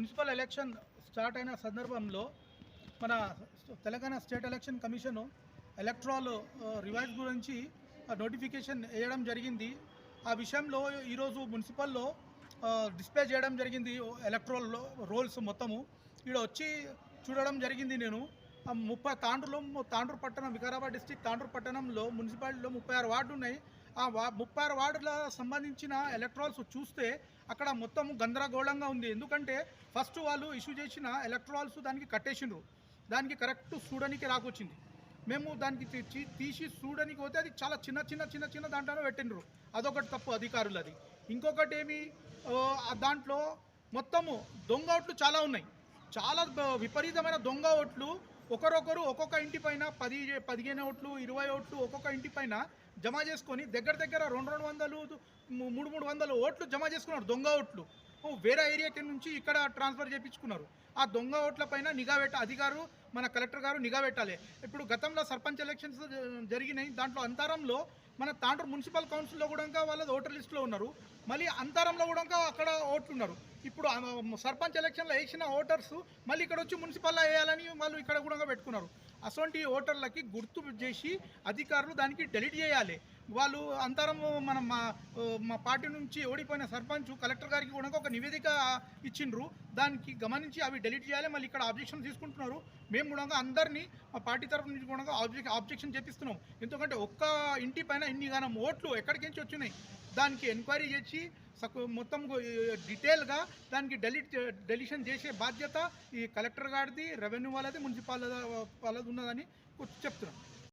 Municipal election start అయిన సందర్భంలో మన Telangana state election commission electoral revise గురించి నోటిఫికేషన్ వేయడం జరిగింది. ఆ విషయంలో ఈరోజు మున్సిపల్లో డిస్ప్లే చేయడం జరిగింది. ఎలక్ట్రాల్ రోల్స్ మొత్తము. ఇక్కడ వచ్చి చూడడం జరిగింది నేను. ముప్పై తాండ్రులో తాండ్రు పట్టణం వికారాబాద్ డిస్టిక్ తాండ్రు పట్టణంలో మున్సిపాలిటీలో ముప్పై ఆరు వార్డు ఉన్నాయి. ఆ వా ముప్పై ఆరు వార్డుల సంబంధించిన ఎలక్ట్రాల్స్ చూస్తే అక్కడ మొత్తం గందరగోళంగా ఉంది. ఎందుకంటే ఫస్ట్ వాళ్ళు ఇష్యూ చేసిన ఎలక్ట్రాల్స్ దానికి కట్టేసిండ్రు. దానికి కరెక్ట్ చూడనికి రాకొచ్చింది. మేము దానికి తెచ్చి తీసి చూడడానికి పోతే అది చాలా చిన్న చిన్న చిన్న చిన్న దాంట్లో పెట్టిండ్రు. అదొకటి తప్పు అధికారులది ఇంకొకటి ఏమి? దాంట్లో మొత్తము దొంగ ఓట్లు చాలా ఉన్నాయి. చాలా విపరీతమైన దొంగ ఓట్లు ఒకరొకరు ఒక్కొక్క ఇంటి పైన పది పదిహేను ఓట్లు ఇరవై ఓట్లు ఒక్కొక్క ఇంటి పైన జమ చేసుకొని దగ్గర దగ్గర రెండు రెండు వందలు మూడు మూడు వందలు ఓట్లు జమ చేసుకున్నారు దొంగ ఓట్లు. వేరే ఏరియాకి నుంచి ఇక్కడ ట్రాన్స్ఫర్ చేయించుకున్నారు ఆ దొంగ ఓట్ల పైన నిఘా పెట్ట అధికారు మన కలెక్టర్ గారు నిఘా పెట్టాలి. ఇప్పుడు గతంలో సర్పంచ్ ఎలక్షన్స్ జరిగినాయి దాంట్లో అంతరంలో మన తాండూరు మున్సిపల్ కౌన్సిల్లో కూడా వాళ్ళది ఓటర్ లిస్టులో ఉన్నారు. మళ్ళీ అంతరంలో కూడా అక్కడ ఓట్లు ఉన్నారు. ఇప్పుడు సర్పంచ్ ఎలక్షన్లో వేసిన ఓటర్స్ మళ్ళీ ఇక్కడ వచ్చి మున్సిపల్లో వేయాలని వాళ్ళు ఇక్కడ కూడా పెట్టుకున్నారు. అటువంటి ఓటర్లకి గుర్తు చేసి అధికారులు దానికి డెలిట్ చేయాలి. వాళ్ళు అంతరం మన మా మా పార్టీ నుంచి ఓడిపోయిన సర్పంచ్ కలెక్టర్ గారికి కూడా ఒక నివేదిక ఇచ్చిండ్రు. దానికి గమనించి అవి డెలిట్ చేయాలి. మళ్ళీ ఇక్కడ ఆబ్జెక్షన్ తీసుకుంటున్నారు. మేము కూడా అందరినీ మా పార్టీ తరఫు నుంచి కూడా ఆబ్జెక్ట్ ఆబ్జెక్షన్ చేపిస్తున్నాం. ఎందుకంటే ఒక్క ఇంటి పైన ఇన్ని గానం ఓట్లు ఎక్కడికి నుంచి వచ్చినాయి? దానికి ఎంక్వైరీ చేసి మొత్తం డీటెయిల్గా దానికి డెలిట్ డెలిషన్ చేసే బాధ్యత ఈ కలెక్టర్ గారిది రెవెన్యూ వాళ్ళది మున్సిపాల్ వాళ్ళది ఉన్నదని చెప్తున్నాం.